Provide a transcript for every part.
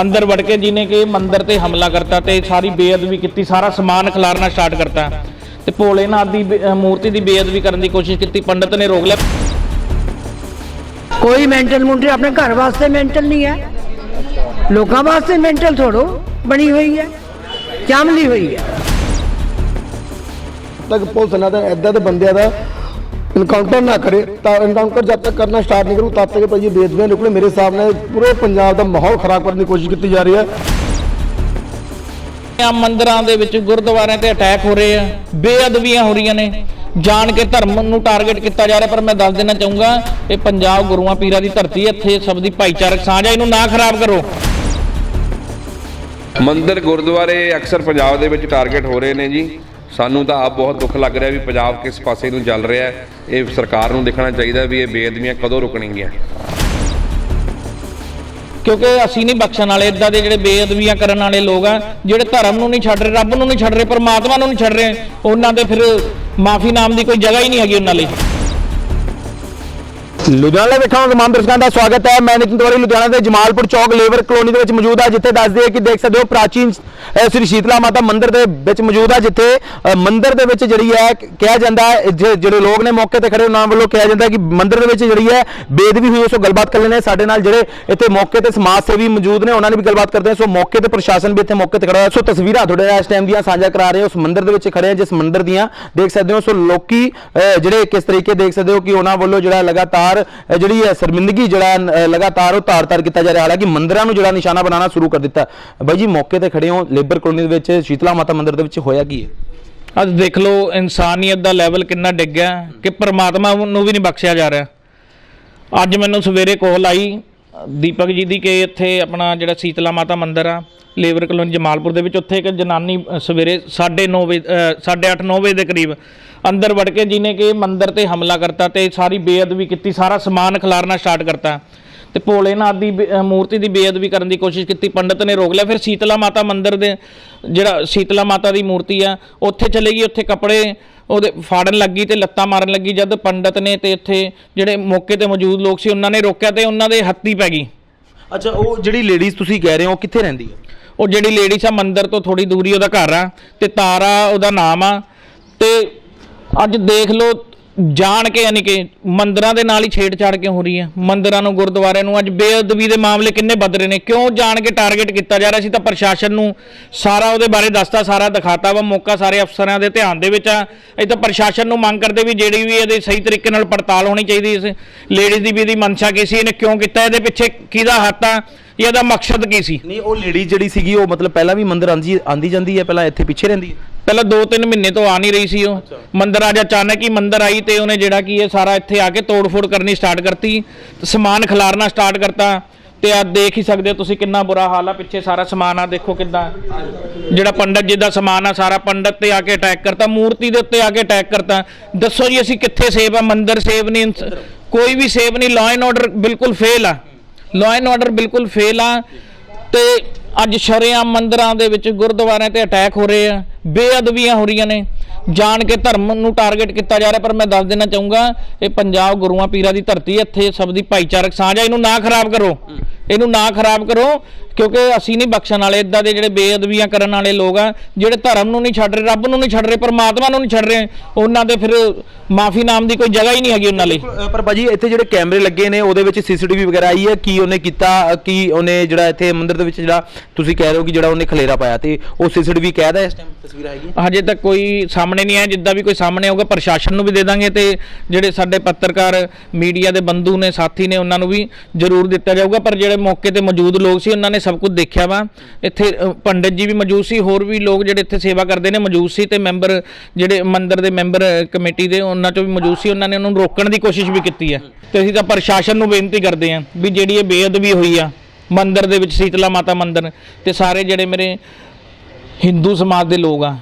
ਅੰਦਰ ਵੜ ਕੇ ਜਿਹਨੇ ਕਿ ਮੰਦਿਰ ਤੇ ਹਮਲਾ ਕਰਤਾ ਤੇ ਸਾਰੀ ਬੇਅਦਬੀ ਕੀਤੀ ਸਾਰਾ ਸਮਾਨ ਖਿਲਾਰਨਾ ਸਟਾਰਟ ਕਰਤਾ। ਤੇ ਭੋਲੇਨਾਥ ਦੀ ਮੂਰਤੀ ਦੀ ਬੇਅਦਬੀ ਕਰਨ ਦੀ ਕੋਸ਼ਿਸ਼ ਕੀਤੀ ਪੰਡਤ ਨੇ ਰੋਕ ਲਿਆ। ਕੋਈ ਮੈਂਟਲ ਮੁੰਡੇ ਆਪਣੇ ਘਰ ਵਾਸਤੇ ਮੈਂਟਲ ਨਹੀਂ ਹੈ। ਲੋਕਾਂ ਵਾਸਤੇ ਮੈਂਟਲ ਥੋੜੋ ਬਣੀ ਹੋਈ ਹੈ ਚਾਮਲੀ ਹੋਈ ਹੈ। ਤੱਕ ਪੁਲਿਸ ਇਹਨਾਂ ਦਾ ਐਦਾਂ ਦੇ ਬੰਦਿਆਂ ਦਾ ਇਨਕਾਊਂਟਰ ਨਾ ਕਰੇ ਤਾਂ ਇਨਕਾਊਂਟਰ ਜਦ ਤੱਕ ਕਰਨਾ ਸਟਾਰਟ ਨਹੀਂ ਕਰੂ ਤਦ ਤੱਕ ਭਾਈ ਇਹ ਬੇਦਬੀਆਂ ਨਿਕਲੇ। ਮੇਰੇ ਸਾਹਮਣੇ ਪੂਰੇ ਪੰਜਾਬ ਦਾ ਮਾਹੌਲ ਖਰਾਬ ਕਰਨ ਦੀ ਕੋਸ਼ਿਸ਼ ਕੀਤੀ ਜਾ ਰਹੀ ਹੈ। ਆ ਮੰਦਿਰਾਂ ਦੇ ਵਿੱਚ ਗੁਰਦੁਆਰਿਆਂ ਤੇ ਅਟੈਕ ਹੋ ਰਹੇ ਆ ਬੇਅਦਬੀਆਂ ਹੋ ਰਹੀਆਂ ਨੇ। ਜਾਣ ਕੇ ਧਰਮ ਨੂੰ ਟਾਰਗੇਟ ਕੀਤਾ ਜਾ ਰਿਹਾ ਪਰ ਮੈਂ ਦੱਸ ਦੇਣਾ ਚਾਹੂੰਗਾ ਇਹ ਪੰਜਾਬ ਗੁਰੂਆਂ ਪੀਰਾਂ ਦੀ ਧਰਤੀ ਹੈ ਇੱਥੇ ਸਭ ਦੀ ਭਾਈਚਾਰਕ ਸਾਂਝ ਹੈ ਇਹਨੂੰ ਨਾ ਖਰਾਬ ਕਰੋ। ਮੰਦਿਰ ਗੁਰਦੁਆਰੇ ਅਕਸਰ ਪੰਜਾਬ ਦੇ ਵਿੱਚ ਟਾਰਗੇਟ ਹੋ ਰਹੇ ਨੇ ਜੀ। ਸਾਨੂੰ ਤਾਂ ਆਪ ਬਹੁਤ ਦੁੱਖ ਲੱਗ ਰਿਹਾ ਵੀ ਪੰਜਾਬ ਕਿਸ ਪਾਸੇ ਨੂੰ ਚੱਲ ਰਿਹਾ ਹੈ। ਇਹ ਸਰਕਾਰ ਨੂੰ ਦੇਖਣਾ ਚਾਹੀਦਾ ਵੀ ਇਹ ਬੇਅਦਬੀਆਂ ਕਦੋਂ ਰੁਕਣਗੀਆਂ। ਕਿਉਂਕਿ ਅਸੀਂ ਨਹੀਂ ਬਖਸ਼ਣ ਵਾਲੇ ਇਦਾਂ ਦੇ ਜਿਹੜੇ ਬੇਅਦਬੀਆਂ ਕਰਨ ਵਾਲੇ ਲੋਕ ਆ, ਜਿਹੜੇ ਧਰਮ ਨੂੰ ਨਹੀਂ ਛੱਡ ਰਹੇ, ਰੱਬ ਨੂੰ ਨਹੀਂ ਛੱਡ ਰਹੇ, ਪਰਮਾਤਮਾ ਨੂੰ ਨਹੀਂ ਛੱਡ ਰਹੇ, ਉਹਨਾਂ ਦੇ ਫਿਰ ਮਾਫੀ ਨਾਮ ਦੀ ਕੋਈ ਜਗ੍ਹਾ ਹੀ ਨਹੀਂ ਹੈਗੀ ਉਹਨਾਂ ਲਈ। ਲੁਧਿਆਣਾ ਵਿਖਾਉਂ ਤਮਾਮ ਦਰਸ਼ਕਾਂ ਦਾ ਸਵਾਗਤ ਹੈ। ਮੈਂ ਨਿਤਿਨ ਤਿਵਾੜੀ ਲੁਧਿਆਣਾ ਦੇ ਜਮਾਲਪੁਰ ਚੌਕ ਲੇਬਰ ਕਲੋਨੀ ਦੇ ਵਿੱਚ ਮੌਜੂਦ ਹਾਂ ਜਿੱਥੇ ਦੱਸਦੇ ਕਿ ਦੇਖ ਸਕਦੇ ਹੋ ਪ੍ਰਾਚੀਨ ਸ੍ਰੀ ਸ਼ੀਤਲਾ ਮਾਤਾ ਮੰਦਿਰ ਦੇ ਵਿੱਚ ਮੌਜੂਦ ਆ ਜਿੱਥੇ ਅ, ਮੰਦਿਰ ਦੇ ਵਿੱਚ ਜਿਹੜੀ ਹੈ ਕਿਹਾ ਜਾਂਦਾ ਜੇ- ਜਿਹੜੇ ਲੋਕ ਨੇ ਮੌਕੇ ਤੇ ਖੜੇ ਉਹਨਾਂ ਵੱਲੋਂ ਕਿਹਾ ਜਾਂਦਾ ਕਿ ਮੰਦਿਰ ਦੇ ਵਿੱਚ ਜਿਹੜੀ ਹੈ ਬੇਦਬੀ ਹੋਈ ਹੈ ਸੋ ਗੱਲਬਾਤ ਕਰ ਲੈਣੇ ਸਾਡੇ ਨਾਲ ਜਿਹੜੇ ਇੱਥੇ ਮੌਕੇ ਤੇ ਸਮਾਜ ਸੇਵੀ ਮੌਜੂਦ ਨੇ ਉਹਨਾਂ ਨੇ ਵੀ ਗੱਲਬਾਤ ਕਰਦੇ ਹਾਂ। ਸੋ ਮੌਕੇ ਤੇ ਪ੍ਰਸ਼ਾਸਨ ਵੀ ਇੱਥੇ ਮੌਕੇ ਤੇ ਖੜਾ ਹੋਇਆ। ਸੋ ਤਸਵੀਰਾਂ ਤੁਹਾਡੇ ਨਾਲ ਇਸ ਟਾਈਮ ਦੀਆਂ ਸਾਂਝਾ ਕਰਾ ਰਹੇ ਹਾਂ। ਉਸ ਮੰਦਿਰ ਦੇ ਵਿੱਚ ਖੜੇ ਆ ਜਿਸ ਮੰਦਿਰ ਦੀਆਂ ਦੇਖ ਸਕਦੇ ਹੋ। ਸੋ ਲੋਕੀ ਜਿਹੜੇ ਕਿਸ ਤਰੀਕੇ ਦੇਖ ਸਕਦੇ ਹੋ ਕਿ ਉਹਨਾਂ ਵੱਲੋਂ ਜਿਹੜਾ ਲਗਾਤਾਰ ਅ, ਜਿਹੜੀ ਹੈ ਸ਼ਰਮਿੰਦਗੀ ਜਿਹੜਾ ਲਗਾਤਾਰ ਉਹ ਤਾਰ-ਤਾਰ ਕੀਤਾ ਜਾ ਰਿਹਾ। ਹਾਲਾਂਕਿ ਮੰਦਿਰਾਂ ਨੂੰ ਜਿਹੜਾ ਨਿਸ਼ਾਨਾ ਬਣਾਉਣਾ ਸ਼ੁਰੂ ਕਰ ਦਿੱਤਾ। ਬਾਈ ਜੀ ਮੌਕੇ ਤੇ ਖੜੇ ਹੋ ਲੇਬਰ ਕਲੋਨੀ ਦੇ ਵਿੱਚ ਸ਼ੀਤਲਾ ਮਾਤਾ ਮੰਦਿਰ ਦੇ ਵਿੱਚ ਹੋਇਆ ਕੀ ਹੈ? ਅੱਜ ਦੇਖ ਲਓ ਇਨਸਾਨੀਅਤ ਦਾ ਲੈਵਲ ਕਿੰਨਾ ਡਿੱਗ ਗਿਆ ਕਿ ਪਰਮਾਤਮਾ ਨੂੰ ਵੀ ਨਹੀਂ ਬਖਸ਼ਿਆ ਜਾ ਰਿਹਾ। ਅੱਜ ਮੈਨੂੰ ਸਵੇਰੇ ਕੋਲ ਆਈ ਦੀਪਕ ਜੀ ਦੀ ਕਿ ਇੱਥੇ ਆਪਣਾ ਜਿਹੜਾ ਸੀਤਲਾ ਮਾਤਾ ਮੰਦਿਰ ਆ ਲੇਬਰ ਕਲੋਨੀ ਜਮਾਲਪੁਰ ਦੇ ਵਿੱਚ ਉੱਥੇ ਇੱਕ ਜਨਾਨੀ ਅ, ਸਵੇਰੇ 9:30 ਵਜੇ 8:30 9 ਵਜੇ ਦੇ ਕਰੀਬ ਅੰਦਰ ਵੜ ਕੇ ਜਿਹਨੇ ਕਿ ਮੰਦਿਰ ਤੇ ਹਮਲਾ ਕਰਤਾ ਤੇ ਸਾਰੀ ਬੇਅਦਬੀ ਕੀਤੀ ਸਾਰਾ ਸਮਾਨ ਖਿਲਾਰਨਾ ਸਟਾਰਟ ਕਰਤਾ। ਤੇ ਭੋਲੇਨਾਥ ਦੀ ਮੂਰਤੀ ਦੀ ਬੇਅਦਬੀ ਕਰਨ ਦੀ ਕੋਸ਼ਿਸ਼ ਕੀਤੀ ਪੰਡਤ ਨੇ ਰੋਕ ਲਿਆ। ਫਿਰ ਸੀਤਲਾ ਮਾਤਾ ਮੰਦਿਰ ਦੇ ਜਿਹੜਾ ਸੀਤਲਾ ਮਾਤਾ ਦੀ ਮੂਰਤੀ ਆ ਉੱਥੇ ਚਲੇ ਗਈ ਉੱਥੇ ਕੱਪੜੇ ਉਹਦੇ ਫਾੜਨ ਲੱਗੀ ਤੇ ਲੱਤਾਂ ਮਾਰਨ ਲੱਗੀ। ਜਦ ਪੰਡਤ ਨੇ ਤੇ ਇੱਥੇ ਜਿਹੜੇ ਮੌਕੇ ਤੇ ਮੌਜੂਦ ਲੋਕ ਸੀ ਉਹਨਾਂ ਨੇ ਰੋਕਿਆ ਤੇ ਉਹਨਾਂ ਦੇ ਹੱਥੀ ਪੈ ਗਈ। ਅੱਛਾ ਉਹ ਜਿਹੜੀ ਲੇਡੀਜ਼ ਤੁਸੀਂ ਕਹਿ ਰਹੇ ਹੋ ਕਿੱਥੇ ਰਹਿੰਦੀ ਹੈ? ਉਹ ਜਿਹੜੀ ਲੇਡੀਜ਼ ਆ ਮੰਦਿਰ ਤੋਂ ਥੋੜੀ ਦੂਰੀ ਉਹਦਾ ਘਰ ਆ ਤੇ ਤਾਰਾ ਉਹਦਾ ਨਾਮ ਆ। ਤੇ ਅੱਜ ਦੇਖ ਲਓ ਜਾਣ ਕੇ ਯਾਨੀ ਕਿ ਮੰਦਰਾਂ ਦੇ ਨਾਲ ਹੀ ਛੇੜਛਾੜ ਕਿਉਂ ਹੋ ਰਹੀ ਹੈ? ਮੰਦਰਾਂ ਨੂੰ, ਗੁਰਦੁਆਰਿਆਂ ਨੂੰ ਅੱਜ ਬੇਅਦਬੀ ਦੇ ਮਾਮਲੇ ਕਿੰਨੇ ਵੱਧ ਰਹੇ ਨੇ? ਕਿਉਂ ਜਾਣ ਕੇ ਟਾਰਗੇਟ ਕੀਤਾ ਜਾ ਰਿਹਾ? ਸੀ ਤਾਂ ਪ੍ਰਸ਼ਾਸਨ ਨੂੰ ਸਾਰਾ ਉਹਦੇ ਬਾਰੇ ਦੱਸਤਾ, ਸਾਰਾ ਦਿਖਾਤਾ ਵਾ, ਮੌਕਾ ਸਾਰੇ ਅਫਸਰਾਂ ਦੇ ਧਿਆਨ ਦੇ ਵਿੱਚ ਆ। ਇਹ ਤਾਂ ਪ੍ਰਸ਼ਾਸਨ ਨੂੰ ਮੰਗ ਕਰਦੇ ਵੀ ਜਿਹੜੀ ਵੀ ਇਹਦੇ ਸਹੀ ਤਰੀਕੇ ਨਾਲ ਪੜਤਾਲ ਹੋਣੀ ਚਾਹੀਦੀ ਇਸ ਲੇਡੀਜ਼ ਦੀ ਵੀ ਇਹਦੀ ਮਨਸ਼ਾ ਕੀ ਸੀ? ਇਹਨੇ ਕਿਉਂ ਕੀਤਾ? ਇਹਦੇ ਪਿੱਛੇ ਕਿਹਦਾ ਹੱਥ ਆ? ਜਾਂ ਇਹਦਾ ਮਕਸਦ ਕੀ ਸੀ? ਨਹੀਂ, ਉਹ ਲੇਡੀ ਜਿਹੜੀ ਸੀਗੀ, ਉਹ ਮਤਲਬ ਪਹਿਲਾਂ ਵੀ ਮੰਦਰ ਆਂਦੀ ਆਂਦੀ ਜਾਂਦੀ ਹੈ, ਪਹਿਲਾਂ ਇੱਥੇ ਪਿੱਛੇ ਰਹਿੰਦੀ ਹੈ। ਪਹਿਲਾਂ 2-3 ਮਹੀਨੇ ਤੋਂ ਆ ਨਹੀਂ ਰਹੀ ਸੀ ਉਹ। ਮੰਦਰ ਅੱਜ ਅਚਾਨਕ ਹੀ ਮੰਦਰ ਆਈ ਤੇ ਉਹਨੇ ਜਿਹੜਾ ਕੀ ਇਹ ਸਾਰਾ ਇੱਥੇ ਆ ਕੇ ਤੋੜ-ਫੋੜ ਕਰਨੀ ਸਟਾਰਟ ਕਰਤੀ। ਤੇ ਸਮਾਨ ਖਿਲਾਰਨਾ ਸਟਾਰਟ ਕਰਤਾ। ਤੇ ਆ ਦੇਖ ਹੀ ਸਕਦੇ ਹੋ ਤੁਸੀਂ ਕਿੰਨਾ ਬੁਰਾ ਹਾਲ ਆ। ਪਿੱਛੇ ਸਾਰਾ ਸਮਾਨ ਆ ਦੇਖੋ ਕਿੱਦਾਂ। ਜਿਹੜਾ ਪੰਡਤ ਜੀ ਦਾ ਸਮਾਨ ਆ ਸਾਰਾ ਪੰਡਤ ਤੇ ਆ ਕੇ ਅਟੈਕ ਕਰਤਾ। ਮੂਰਤੀ ਦੇ ਉੱਤੇ ਆ ਕੇ ਅਟੈਕ ਕਰਤਾ। ਦੱਸੋ ਜੀ ਅਸੀਂ ਕਿੱਥੇ ਸੇਵ ਆ? ਮੰਦਰ ਸੇਵ ਨਹੀਂ ਕੋਈ ਵੀ ਸੇਵ ਨਹੀਂ। ਲਾਅ ਐਂਡ ਆਰਡਰ ਬਿਲਕੁਲ ਫੇਲ ਆ। ਲਾਅ ਐਂਡ ਆਰਡਰ ਬਿਲਕੁਲ ਫੇਲ ਆ। ਤੇ ਅੱਜ ਸ਼ਰੇਆਮ ਮੰਦਿਰਾਂ ਦੇ ਵਿੱਚ ਗੁਰਦੁਆਰਿਆਂ ਤੇ ਅਟੈਕ ਹੋ ਰਹੇ ਆ। ਬੇਅਦਬੀਆਂ ਹੋ ਰਹੀਆਂ ਨੇ। ਜਾਣ ਕੇ ਧਰਮ ਨੂੰ ਟਾਰਗੇਟ ਕੀਤਾ ਜਾ ਰਿਹਾ, ਪਰ ਮੈਂ ਦੱਸ ਦੇਣਾ ਚਾਹੂੰਗਾ, ਇਹ ਪੰਜਾਬ ਗੁਰੂਆਂ ਪੀਰਾਂ ਦੀ ਧਰਤੀ ਹੈ, ਇੱਥੇ ਸਭ ਦੀ ਭਾਈਚਾਰਕ ਸਾਂਝ ਹੈ ਇਹਨੂੰ ਨਾ ਖਰਾਬ ਕਰੋ। ਇਹਨੂੰ ਨਾ ਖਰਾਬ ਕਰੋ ਕਿਉਂਕਿ ਅਸੀਂ ਨਹੀਂ ਬਖਸ਼ਣ ਵਾਲੇ ਇਦਾਂ ਦੇ ਜਿਹੜੇ ਬੇਅਦਬੀਆਂ ਕਰਨ ਵਾਲੇ ਲੋਕ ਆ ਜਿਹੜੇ ਧਰਮ ਨੂੰ ਨਹੀਂ ਛੱਡ ਰਹੇ ਰੱਬ ਨੂੰ ਨਹੀਂ ਛੱਡ ਰਹੇ ਪਰਮਾਤਮਾ ਨੂੰ ਨਹੀਂ ਛੱਡ ਰਹੇ ਉਹਨਾਂ ਦੇ ਫਿਰ ਮਾਫੀ ਨਾਮ ਦੀ ਕੋਈ ਜਗ੍ਹਾ ਹੀ ਨਹੀਂ ਹੈਗੀ ਉਹਨਾਂ ਲਈ। ਪਰ ਭਾਜੀ ਇੱਥੇ ਜਿਹੜੇ ਕੈਮਰੇ ਲੱਗੇ ਨੇ ਉਹਦੇ ਵਿੱਚ ਸੀਸੀਟੀਵੀ ਵਗੈਰਾ ਆਈ ਹੈ? ਕੀ ਉਹਨੇ ਕੀਤਾ ਕੀ ਉਹਨੇ ਜਿਹੜਾ ਇੱਥੇ ਮੰਦਿਰ ਦੇ ਵਿੱਚ ਜਿਹੜਾ ਤੁਸੀਂ ਕਹਿ ਰਹੇ ਹੋ ਕਿ ਜਿਹੜਾ ਉਹਨੇ ਖਲੇਰਾ ਪਾਇਆ ਤੇ ਉਹ ਸੀਸੀਟੀਵੀ ਕਹਿਦਾ ਇਸ ਟਾਈਮ ਤਸਵੀਰ ਆਏਗੀ? ਹਜੇ ਤੱਕ ਕੋਈ ਸਾਹਮਣੇ ਨਹੀਂ ਆਇਆ ਜਿੱਦਾਂ ਵੀ ਕੋਈ ਸਾਹਮਣੇ ਆਊਗਾ ਪ੍ਰਸ਼ਾਸਨ ਨੂੰ ਵੀ ਦੇ ਦਾਂਗੇ ਤੇ ਜਿਹੜੇ ਸਾਡੇ ਪੱਤਰਕਾਰ ਮੀਡੀਆ ਦੇ ਬੰਧੂ ਨੇ ਸਾਥੀ ਨੇ ਉਹਨਾਂ ਨੂੰ ਵੀ ਜ਼ਰੂਰ ਦਿੱਤਾ ਜਾਊਗਾ ਪਰ ਜਿਹੜੇ ਮੌਕੇ ਤੇ ਮੌਜੂਦ ਲੋਕ ਸੀ ਉਹਨਾਂ ਨੇ ਸਭ ਕੁਝ ਦੇਖਿਆ ਵਾ। ਇੱਥੇ ਅ, ਪੰਡਿਤ ਜੀ ਵੀ ਮੌਜੂਦ ਸੀ ਹੋਰ ਵੀ ਲੋਕ ਜਿਹੜੇ ਇੱਥੇ ਸੇਵਾ ਕਰਦੇ ਨੇ ਮੌਜੂਦ ਸੀ ਤੇ ਮੈਂਬਰ ਜਿਹੜੇ ਮੰਦਿਰ ਦੇ ਮੈਂਬਰ ਕਮੇਟੀ ਦੇ ਉਹਨਾਂ ਚੋਂ ਵੀ ਮੌਜੂਦ ਸੀ ਉਹਨਾਂ ਨੇ ਉਹਨਾਂ ਨੂੰ ਰੋਕਣ ਦੀ ਕੋਸ਼ਿਸ਼ ਵੀ ਕੀਤੀ ਹੈ। ਤੇ ਅਸੀਂ ਤਾਂ ਪ੍ਰਸ਼ਾਸਨ ਨੂੰ ਬੇਨਤੀ ਕਰਦੇ ਹਾਂ ਵੀ ਜਿਹੜੀ ਇਹ ਬੇਅਦਬੀ ਹੋਈ ਆ ਮੰਦਿਰ ਦੇ ਵਿੱਚ ਸੀਤਲਾ ਮਾਤਾ ਮੰਦਿਰ ਤੇ ਸਾਰੇ ਜਿਹੜੇ ਮੇਰੇ ਹਿੰਦੂ ਸਮਾਜ ਦੇ ਲੋਕ ਆ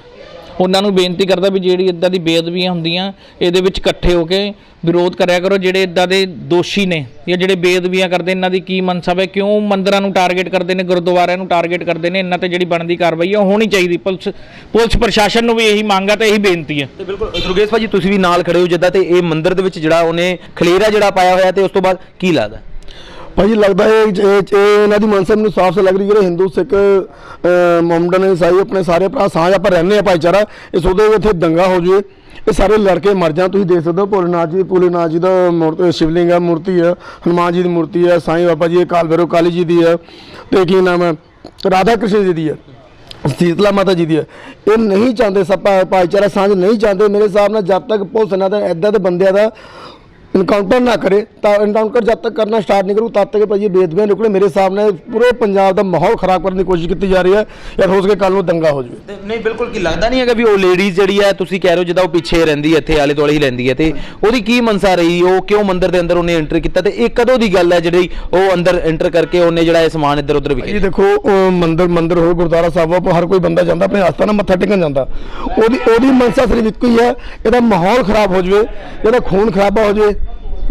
ਉਹਨਾਂ ਨੂੰ ਬੇਨਤੀ ਕਰਦਾ ਵੀ ਜਿਹੜੀ ਇਦਾਂ ਦੀ ਬੇਅਦਬੀਆਂ ਹੁੰਦੀਆਂ, ਇਹਦੇ ਵਿੱਚ ਇਕੱਠੇ ਹੋ ਕੇ ਵਿਰੋਧ ਕਰਿਆ ਕਰੋ, ਜਿਹੜੇ ਇਦਾਂ ਦੇ ਦੋਸ਼ੀ ਨੇ ਜਾਂ ਜਿਹੜੇ ਬੇਅਦਬੀਆਂ ਕਰਦੇ ਇਹਨਾਂ ਦੀ ਕੀ ਮਨਸਬ ਹੈ, ਕਿਉਂ ਮੰਦਰਾਂ ਨੂੰ ਟਾਰਗੇਟ ਕਰਦੇ ਨੇ, ਗੁਰਦੁਆਰਿਆਂ ਨੂੰ ਟਾਰਗੇਟ ਕਰਦੇ ਨੇ, ਇਹਨਾਂ ਤੇ ਜਿਹੜੀ ਬਣਦੀ ਕਾਰਵਾਈ ਹੈ ਉਹ ਹੋਣੀ ਚਾਹੀਦੀ। ਪੁਲਿਸ ਪੁਲਿਸ ਪ੍ਰਸ਼ਾਸਨ ਨੂੰ ਵੀ ਇਹੀ ਮੰਗ ਹੈ ਤੇ ਇਹੀ ਬੇਨਤੀ ਹੈ ਤੇ ਬਿਲਕੁਲ ਦੁਰਗੇਸ਼ ਭਾਜੀ, ਤੁਸੀਂ ਵੀ ਨਾਲ ਖੜੇ ਹੋ ਜਿੱਦਾਂ ਤੇ ਇਹ ਮੰਦਿਰ ਦੇ ਵਿੱਚ ਜਿਹੜਾ ਉਹਨੇ ਖਲੇਰਾ ਜਿਹੜਾ ਪਾਇਆ ਹੋਇਆ ਤੇ ਉਸ ਤੋਂ ਬਾਅਦ ਕੀ ਲੱਗਦਾ? ਭਾਜੀ ਲੱਗਦਾ ਇਹ ਇਹ- ਇਹ ਇਹਨਾਂ ਦੀ ਮਨਸਾ ਮੈਨੂੰ ਸਾਫ਼ ਸੇ ਲੱਗ ਰਹੀ ਜਿਹੜੇ ਹਿੰਦੂ ਸਿੱਖ ਅਹ, ਮੁਹੰਮਦਨ ਇਸਾਈ ਆਪਣੇ ਸਾਰੇ ਭਰਾ ਸਾਂਝ ਆਪਾਂ ਰਹਿੰਦੇ ਆ ਭਾਈਚਾਰਾ ਇਹ ਸੋਚਦੇ ਇੱਥੇ ਦੰਗਾ ਹੋ ਜਾਵੇ। ਇਹ ਸਾਰੇ ਲੜਕੇ ਮਰ ਜਾਣ ਤੁਸੀਂ ਦੇਖ ਸਕਦੇ ਹੋ ਭੋਲੇਨਾਥ ਜੀ ਭੋਲੇਨਾਥ ਜੀ ਦਾ ਮੂਰਤੀ ਸ਼ਿਵਲਿੰਗ ਆ ਮੂਰਤੀ ਹੈ ਹਨੂਮਾਨ ਜੀ ਦੀ ਮੂਰਤੀ ਆ ਸਾਈਂ ਬਾਬਾ ਜੀ ਕਾਲ ਭੈਰਵ ਕਾਲੀ ਜੀ ਦੀ ਹੈ ਤੇ ਕੀ ਨਾਮ ਹੈ ਰਾਧਾ ਕ੍ਰਿਸ਼ਨ ਜੀ ਦੀ ਹੈ ਸੀਤਲਾ ਮਾਤਾ ਜੀ ਦੀ ਹੈ ਇਹ ਨਹੀਂ ਚਾਹੁੰਦੇ ਸਭ ਭਾ- ਭਾਈਚਾਰਾ ਸਾਂਝ ਨਹੀਂ ਚਾਹੁੰਦੇ। ਮੇਰੇ ਹਿਸਾਬ ਨਾਲ ਜਦ ਤੱਕ ਪੁਲਿਸ ਇਹਨਾਂ ਦਾ ਐਦਾਂ ਦੇ ਬੰਦਿਆਂ ਦਾ ਇਨਕਾਊਂਟਰ ਨਾ ਕਰੇ ਤਾਂ ਇਨਕਾਊਂਟਰ ਜਦ ਤੱਕ ਕਰਨਾ ਸਟਾਰਟ ਨਹੀਂ ਕਰੂ ਤਦ ਤੱਕ ਭਾਜੀ ਬੇਦਬੀਆਂ ਨਿਕਲੇ। ਮੇਰੇ ਨਾਲ ਪੂਰੇ ਪੰਜਾਬ ਦਾ ਮਾਹੌਲ ਖਰਾਬ ਕਰਨ ਦੀ ਕੋਸ਼ਿਸ਼ ਕੀਤੀ ਜਾ ਰਹੀ ਹੈ। ਯਾਰ ਹੋ ਸਕੇ ਕੱਲ ਨੂੰ ਦੰਗਾ ਹੋ ਜਾਵੇ। ਨਹੀਂ ਬਿਲਕੁਲ ਕੀ ਲੱਗਦਾ ਨਹੀਂ ਹੈਗਾ ਵੀ ਉਹ ਲੇਡੀਜ਼ ਜਿਹੜੀ ਹੈ ਤੁਸੀਂ ਕਹਿ ਰਹੇ ਹੋ ਜਿੱਦਾਂ ਉਹ ਪਿੱਛੇ ਰਹਿੰਦੀ ਹੈ ਇੱਥੇ ਆਲੇ ਦੁਆਲੇ ਹੀ ਰਹਿੰਦੀ ਹੈ ਤੇ ਉਹਦੀ ਕੀ ਮਨਸਾ ਰਹੀ? ਉਹ ਕਿਉਂ ਮੰਦਿਰ ਦੇ ਅੰਦਰ ਉਹਨੇ ਐਂਟਰ ਕੀਤਾ? ਤੇ ਇਹ ਕਦੋਂ ਦੀ ਗੱਲ ਹੈ ਜਿਹੜੀ ਉਹ ਅੰਦਰ ਐਂਟਰ ਕਰਕੇ ਉਹਨੇ ਜਿਹੜਾ ਇਹ ਸਮਾਨ ਇੱਧਰ ਉੱਧਰ ਇਹ ਵਿਖੇ ਦੇਖੋ ਉਹ ਮੰਦਿਰ ਮੰਦਿਰ ਹੋਵੇ ਗੁਰਦੁਆਰਾ ਸਾਹਿਬ ਹਰ ਕੋਈ ਬੰਦਾ ਜਾਂਦਾ ਆਪਣੇ ਆਸਥਾਨ ਨਾਲ ਮੱਥਾ ਟੇਕਣ ਜਾਂਦਾ। ਉਹਦੀ ਉਹਦੀ ਮਨਸਾ ਸਿਰਫ ਇੱਕੋ ਹੀ ਹੈ ਇਹਦਾ ਮਾਹੌਲ ਖਰਾਬ ਹੋ ਜਾਵੇ ਇਹਦਾ ਖੂਨ ਖਰਾਬਾ ਹੋ ਜਾਵੇ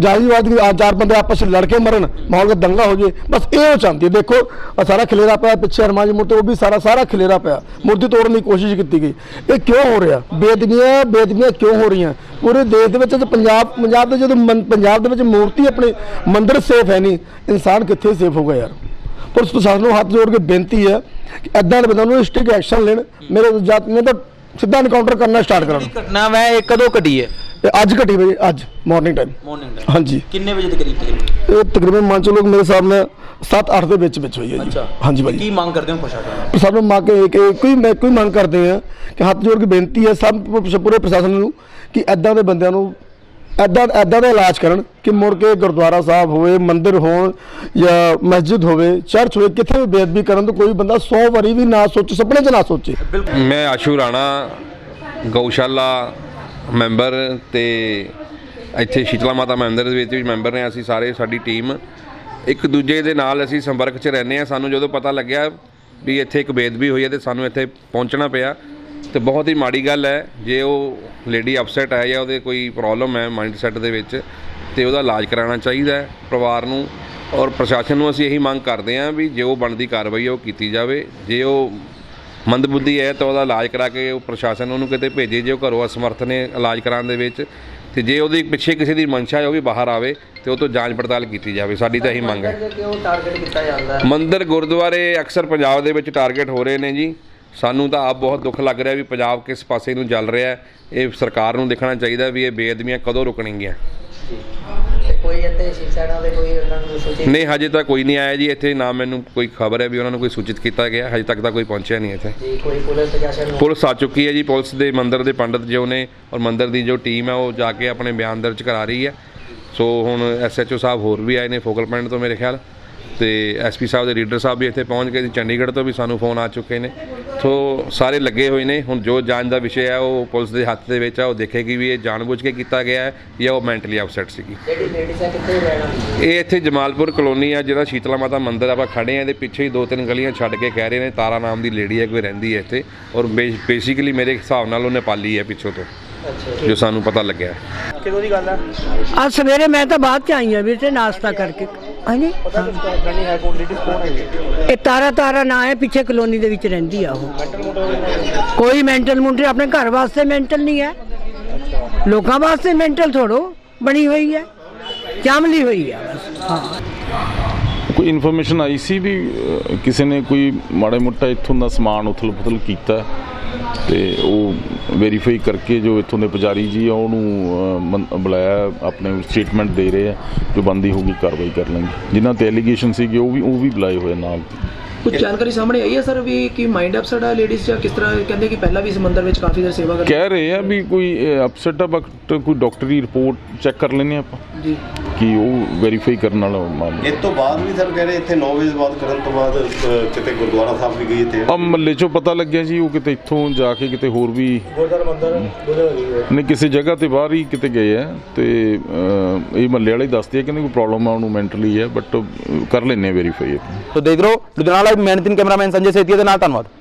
ਜਾਲੀਵਾਦ ਦੀ ਆ ਚਾਰ ਬੰਦੇ ਆਪਸ ਵਿੱਚ ਲੜ ਕੇ ਮਰਨ ਮਾਹੌਲ ਦਾ ਦੰਗਾ ਹੋ ਜਾਵੇ ਬਸ ਇਹ ਉਹ ਚਾਹੁੰਦੀ ਹੈ। ਦੇਖੋ ਆਹ ਸਾਰਾ ਖਲੇਰਾ ਪਿਆ ਪਿੱਛੇ ਹਰਮਾਨ ਜੀ ਮੂਰਤੀ ਉਹ ਵੀ ਸਾਰਾ ਸਾਰਾ ਖਲੇਰਾ ਪਿਆ। ਮੂਰਤੀ ਤੋੜਨ ਦੀ ਕੋਸ਼ਿਸ਼ ਕੀਤੀ ਗਈ। ਇਹ ਕਿਉਂ ਹੋ ਰਿਹਾ? ਬੇਦਬੀਆਂ ਬੇਦਬੀਆਂ ਕਿਉਂ ਹੋ ਰਹੀਆਂ? ਪੂਰੇ ਦੇਸ਼ ਦੇ ਵਿੱਚ ਤੇ ਪੰਜਾਬ ਪੰਜਾਬ ਦੇ ਜਦੋਂ ਪੰਜਾਬ ਦੇ ਵਿੱਚ ਮੂਰਤੀ ਆਪਣੇ ਮੰਦਿਰ ਸੇਫ ਹੈ ਨਹੀਂ ਇਨਸਾਨ ਕਿੱਥੇ ਸੇਫ ਹੋਗਾ ਯਾਰ? ਪੁਲਿਸ ਪ੍ਰਸ਼ਾਸਨ ਨੂੰ ਹੱਥ ਜੋੜ ਕੇ ਬੇਨਤੀ ਹੈ ਕਿ ਐਦਾਂ ਦੇ ਬੰਦਿਆਂ ਨੂੰ ਸਟ੍ਰਿਕਟ ਐਕਸ਼ਨ ਲੈਣ। ਮੇਰੇ ਜਾਤ ਨੇ ਤਾਂ ਸਿੱਧਾ ਐਨਕਾਊਂਟਰ ਕਰਨਾ ਸਟਾਰਟ ਕਰਨ ਘਟਨਾ ਵੈ ਇਹ ਕਦੋਂ ਘਟੀ ਹੈ? ਇਹ ਅੱਜ ਘਟੀ ਵਜੇ ਅੱਜ ਮਾਰਨਿੰਗ ਟਾਈਮ ਮਾਰਨਿੰਗ ਹਾਂਜੀ। ਕਿੰਨੇ ਵਜੇ ਦੇ ਕਰੀਬ ਤਕਰੀਬਨ? ਇਹ ਤਕਰੀਬਨ ਮੰਨ ਚਲੋ ਮੇਰੇ ਹਿਸਾਬ ਨਾਲ 7-8 ਦੇ ਵਿੱਚ ਵਿੱਚ ਹੋਈ ਹੈ ਜੀ। ਹਾਂਜੀ ਭਾਜੀ ਕੀ ਮੰਗ ਕਰਦੇ ਹੋ ਪ੍ਰਸ਼ਾਸਨ ਪ੍ਰਸ਼ਾਸਨ ਨੂੰ ਮੰਗ ਕੇ ਕਿ ਕੋਈ ਮੈਂ ਕੋਈ ਮੰਗ ਕਰਦੇ ਆ ਕਿ ਹੱਥ ਜੋੜ ਕੇ ਬੇਨਤੀ ਹੈ ਸਭ ਪ- ਪੂਰੇ ਪ੍ਰਸ਼ਾਸਨ ਨੂੰ ਕਿ ਐਦਾਂ ਦੇ ਬੰਦਿਆਂ ਨੂੰ ਐਦਾਂ ਐਦਾਂ ਦਾ ਇਲਾਜ ਕਰਨ ਕਿ ਮੁੜ ਕੇ ਗੁਰਦੁਆਰਾ ਸਾਹਿਬ ਹੋਵੇ ਮੰਦਿਰ ਹੋਣ ਜਾਂ ਮਸਜਿਦ ਹੋਵੇ ਚਰਚ ਹੋਵੇ ਕਿੱਥੇ ਵੀ ਬੇਅਦਬੀ ਕਰਨ ਤੋਂ ਕੋਈ ਬੰਦਾ 100 ਵਾਰੀ ਵੀ ਨਾ ਸੋਚੇ ਸੁਪਨੇ 'ਚ ਨਾ ਸੋਚੇ। ਮੈਂ ਆਸ਼ੂ ਰਾਣਾ ਗਊਸ਼ਾਲਾ ਮੈਂਬਰ ਤੇ ਇੱਥੇ ਸ਼ੀਤਲਾ ਮਾਤਾ ਮੰਦਿਰ ਦੇ ਵਿੱਚ ਵੀ ਮੈਂਬਰ ਨੇ ਅਸੀਂ ਸਾਰੇ, ਸਾਡੀ ਟੀਮ। ਇੱਕ ਦੂਜੇ ਦੇ ਨਾਲ ਅਸੀਂ ਸੰਪਰਕ 'ਚ ਰਹਿੰਦੇ ਆ ਸਾਨੂੰ ਜਦੋਂ ਪਤਾ ਲੱਗਿਆ ਵੀ ਇੱਥੇ ਇੱਕ ਬੇਦਬੀ ਹੋਈ ਹੈ ਤੇ ਸਾਨੂੰ ਇੱਥੇ ਪਹੁੰਚਣਾ ਪਿਆ। ਤੇ ਬਹੁਤ ਹੀ ਮਾੜੀ ਗੱਲ ਹੈ, ਜੇ ਉਹ ਲੇਡੀ ਅਪਸੈਟ ਹੈ ਜਾਂ ਉਹਦੇ ਕੋਈ ਪ੍ਰੋਬਲਮ ਹੈ ਮਾਈਂਡ ਸੈਟ ਦੇ ਵਿੱਚ, ਤੇ ਉਹਦਾ ਇਲਾਜ ਕਰਾਉਣਾ ਚਾਹੀਦਾ ਹੈ ਪਰਿਵਾਰ ਨੂੰ। ਔਰ ਪ੍ਰਸ਼ਾਸਨ ਨੂੰ ਅਸੀਂ ਇਹੀ ਮੰਗ ਕਰਦੇ ਹਾਂ ਵੀ ਜੇ ਉਹ ਬਣਦੀ ਕਾਰਵਾਈ ਉਹ ਕੀਤੀ ਜਾਵੇ। ਜੇ ਉਹ ਮੰਦਬੁੱਧੀ ਹੈ ਤਾਂ ਉਹਦਾ ਇਲਾਜ ਕਰਾ ਕੇ ਉਹ ਪ੍ਰਸ਼ਾਸਨ ਉਹਨੂੰ ਕਿਤੇ ਭੇਜੇ ਜੇ ਉਹ ਘਰੋਂ ਅਸਮਰਥ ਨੇ ਇਲਾਜ ਕਰਾਉਣ ਦੇ ਵਿੱਚ ਤੇ ਜੇ ਉਹਦੀ ਪਿੱਛੇ ਕਿਸੇ ਦੀ ਮਨਸ਼ਾ ਹੈ ਉਹ ਵੀ ਬਾਹਰ ਆਵੇ ਤੇ ਉਹ ਤੋਂ ਜਾਂਚ ਪੜਤਾਲ ਕੀਤੀ ਜਾਵੇ ਸਾਡੀ ਤਾਂ ਇਹੀ ਮੰਗ ਹੈ। ਕਿਉਂ ਟਾਰਗੇਟ ਕੀਤਾ ਜਾਂਦਾ ਮੰਦਿਰ ਗੁਰਦੁਆਰੇ ਅਕਸਰ ਪੰਜਾਬ ਦੇ ਵਿੱਚ ਟਾਰਗੇਟ ਹੋ ਰਹੇ ਨੇ ਜੀ। ਸਾਨੂੰ ਤਾਂ ਆਪ ਬਹੁਤ ਦੁੱਖ ਲੱਗ ਰਿਹਾ ਵੀ ਪੰਜਾਬ ਕਿਸ ਪਾਸੇ ਨੂੰ ਚੱਲ ਰਿਹਾ ਹੈ। ਇਹ ਸਰਕਾਰ ਨੂੰ ਦੇਖਣਾ ਚਾਹੀਦਾ ਵੀ ਇਹ ਬੇਅਦਬੀਆਂ ਕਦੋਂ ਰੁਕਣਗੀਆਂ। ਕੋਈ ਇੱਥੇ ਸ਼ਿਵ ਸੈਨਾ ਦੇ ਕੋਈ ਉਹਨਾਂ ਨੂੰ ਸੂਚਿਤ ਨਹੀਂ ਹਜੇ ਤੱਕ ਕੋਈ ਨਹੀਂ ਆਇਆ ਜੀ। ਇੱਥੇ ਨਾ ਮੈਨੂੰ ਕੋਈ ਖਬਰ ਹੈ ਵੀ ਉਹਨਾਂ ਨੂੰ ਕੋਈ ਸੂਚਿਤ ਕੀਤਾ ਗਿਆ। ਹਜੇ ਤੱਕ ਤਾਂ ਕੋਈ ਪਹੁੰਚਿਆ ਨਹੀਂ ਇੱਥੇ। ਜੀ ਕੋਈ ਪੁਲਿਸ ਪ੍ਰਸ਼ਾਸਨ ਨੂੰ ਪੁਲਿਸ ਆ ਚੁੱਕੀ ਹੈ ਜੀ। ਪੁਲਿਸ ਦੇ ਮੰਦਿਰ ਦੇ ਪੰਡਤ ਜੋ ਨੇ ਔਰ ਮੰਦਿਰ ਦੀ ਜੋ ਟੀਮ ਹੈ ਉਹ ਜਾ ਕੇ ਆਪਣੇ ਬਿਆਨ ਦਰਜ ਕਰਾ ਰਹੀ ਹੈ। ਸੋ ਹੁਣ ਐਸਐਚਓ ਸਾਹਿਬ ਹੋਰ ਵੀ ਆਏ ਨੇ ਫੋਕਲ ਪੁਆਇੰਟ ਤੋਂ ਮੇਰੇ ਖਿਆਲ। ਤੇ ਐਸਪੀ ਸਾਹਿਬ ਦੇ ਰੀਡਰ ਸਾਹਿਬ ਵੀ ਇੱਥੇ ਪਹੁੰਚ ਗਏ ਜੀ ਚੰਡੀਗੜ੍ਹ ਤੋਂ ਵੀ ਸਾਨੂੰ ਫੋਨ ਆ ਚੁੱਕੇ ਨੇ। ਸੋ ਸਾਰੇ ਲੱਗੇ ਹੋਏ ਨੇ। ਹੁਣ ਜੋ ਜਾਂਚ ਦਾ ਵਿਸ਼ੇ ਹੈ ਉਹ ਪੁਲਿਸ ਦੇ ਹੱਥ ਦੇ ਵਿੱਚ ਹੈ ਉਹ ਦੇਖੇਗੀ ਵੀ ਇਹ ਜਾਣਬੁੱਝ ਕੇ ਕੀਤਾ ਗਿਆ ਹੈ ਜਾਂ ਉਹ ਮੈਂਟਲੀ ਅਪਸੈਟ ਸੀਗੀ। ਇਹ ਇੱਥੇ ਜਮਾਲਪੁਰ ਕਲੋਨੀ ਆ ਜਿਹੜਾ ਸ਼ੀਤਲਾ ਮਾਤਾ ਮੰਦਿਰ ਆਪਾਂ ਖੜੇ ਆ। ਇਹਦੇ ਪਿੱਛੇ ਹੀ ਦੋ ਤਿੰਨ ਗਲੀਆਂ ਛੱਡ ਕੇ ਕਹਿ ਰਹੇ ਨੇ ਤਾਰਾ ਨਾਮ ਦੀ ਲੇਡੀ ਹੈ ਕੋਈ ਰਹਿੰਦੀ ਹੈ ਇੱਥੇ। ਔਰ ਬੇਸਿਕਲੀ ਮੇਰੇ ਹਿਸਾਬ ਨਾਲ ਉਹ ਨੇਪਾਲੀ ਹੈ ਪਿੱਛੋਂ ਤੋਂ ਅੱਛਾ। ਜੋ ਸਾਨੂੰ ਪਤਾ ਲੱਗਿਆ। ਕਿਦੋਂ ਦੀ ਗੱਲ ਹੈ ਅੱਜ ਸਵੇਰੇ ਮੈਂ ਤਾਂ ਬਾਅਦ ਚ ਆਈ ਹਾਂ ਵੀਰ ਤੇ ਨਾਸ਼ਤਾ ਕਰਕੇ। ਹਾਂਜੀ। ਪਤਾ ਕਿਸ ਕਰਨੀ ਹੈ ਕੋਣ ਲੇਡੀਜ਼ ਕੋਣ ਹੈ ਇਹ ਤਾਰਾ ਤਾਰਾ ਨਾਂ ਹੈ, ਪਿੱਛੇ ਕਲੋਨੀ ਦੇ ਵਿੱਚ ਰਹਿੰਦੀ ਆ ਉਹ। ਕੋਈ ਮੈਂਟਲ ਮੁੰਡੇ, ਆਪਣੇ ਘਰ ਵਾਸਤੇ ਮੈਂਟਲ ਨਹੀਂ ਹੈ। ਲੋਕਾਂ ਵਾਸਤੇ ਮੈਂਟਲ ਥੋੜੋ ਬਣੀ ਹੋਈ ਹੈ। ਚਾਮਲੀ ਹੋਈ ਹੈ ਬਸ, ਹਾਂ। ਕੋਈ ਇਨਫੋਰਮੇਸ਼ਨ ਆਈ ਸੀ ਵੀ ਕਿਸੇ ਨੇ ਕੋਈ ਮਾੜਾ ਮੋਟਾ ਇੱਥੋਂ ਦਾ ਸਮਾਨ ਉਥਲ-ਪੁਥਲ ਕੀਤਾ? ਤੇ ਉਹ ਵੈਰੀਫਾਈ ਕਰਕੇ ਜੋ ਇੱਥੋਂ ਦੇ ਪੁਜਾਰੀ ਜੀ ਆ ਉਹਨੂੰ ਬੁਲਾਇਆ ਆਪਣੇ ਸਟੇਟਮੈਂਟ ਦੇ ਰਹੇ ਆ ਜੋ ਬੰਦੀ ਹੋਊਗੀ ਕਾਰਵਾਈ ਕਰ ਲਾਂਗੇ। ਜਿਨ੍ਹਾਂ ਤੇ ਐਲੀਗੇਸ਼ਨ ਸੀਗੇ ਉਹ ਵੀ ਉਹ ਵੀ ਬੁਲਾਏ ਹੋਏ ਨਾਲ। ਕੁਝ ਜਾਣਕਾਰੀ ਸਾਹਮਣੇ ਆਈ ਹੈ ਸਰ ਵੀ ਕਿ ਮਾਈਂਡ ਅਪਸੈਟ ਆ ਲੇਡੀਜ਼ ਜਾਂ ਕਿਸ ਤਰ੍ਹਾਂ ਕਹਿੰਦੇ ਕਿ ਪਹਿਲਾਂ ਵੀ ਇਸ ਮੰਦਿਰ ਵਿੱਚ ਕਾਫੀ ਦੇਰ ਸੇਵਾ ਕਰ ਕਹਿ ਰਹੇ ਆ ਵੀ ਕੋਈ ਅਪਸੈਟ ਆ ਬਟ ਕੋਈ ਡਾਕਟਰੀ ਰਿਪੋਰਟ ਚੈੱਕ ਕਰ ਲੈਂਦੇ ਆਪਾਂ। ਜੀ। ਕਿ ਉਹ ਵੈਰੀਫਾਈ ਕਰਨ ਵਾਲਾ ਮਾਮਲਾ ਇਸ ਤੋਂ ਬਾਅਦ ਵੀ ਸਰ ਕਹਿੰਦੇ ਇੱਥੇ 9 ਵਜੇ ਬਾਅਦ ਕਰਨ ਤੋਂ ਬਾਅਦ ਅ, ਕਿਤੇ ਗੁਰਦੁਆਰਾ ਸਾਹਿਬ ਵੀ ਗਈ ਇੱਥੇ। ਆ ਮੱਲੇ ਚੋਂ ਪਤਾ ਲੱਗਿਆ ਜੀ ਉਹ ਕਿਤੇ ਇੱਥੋਂ ਜਾ ਕੇ ਕਿਤੇ ਹੋਰ ਵੀ ਗੁਰਦੁਆਰਾ ਮੰਦਰ ਨੇ ਕਿਸੇ ਜਗ੍ਹਾ ਤੇ ਬਾਹਰ ਹੀ ਕਿਤੇ ਗਏ ਆ ਤੇ ਅਹ, ਇਹ ਮੱਲੇ ਵਾਲੇ ਦੱਸਦੇ ਆ ਕਹਿੰਦੇ ਕੋਈ ਪ੍ਰੋਬਲਮ ਆ ਉਹਨੂੰ ਮੈਂਟਲੀ ਹੈ ਬਟ ਕਰ ਲੈਣੇ ਵੈਰੀਫਾਈ ਤੋ ਦੇਖ ਰਹੇ ਹੋ ਲੁਧਿਆਣਾ ਲਾਈਵ ਮੈਂ ਨਿਤਿਨ ਕੈਮਰਾਮੈਨ ਸੰਜੇ ਸੇਤੀਆ ਦੇ ਨਾਲ ਧੰਨਵਾਦ।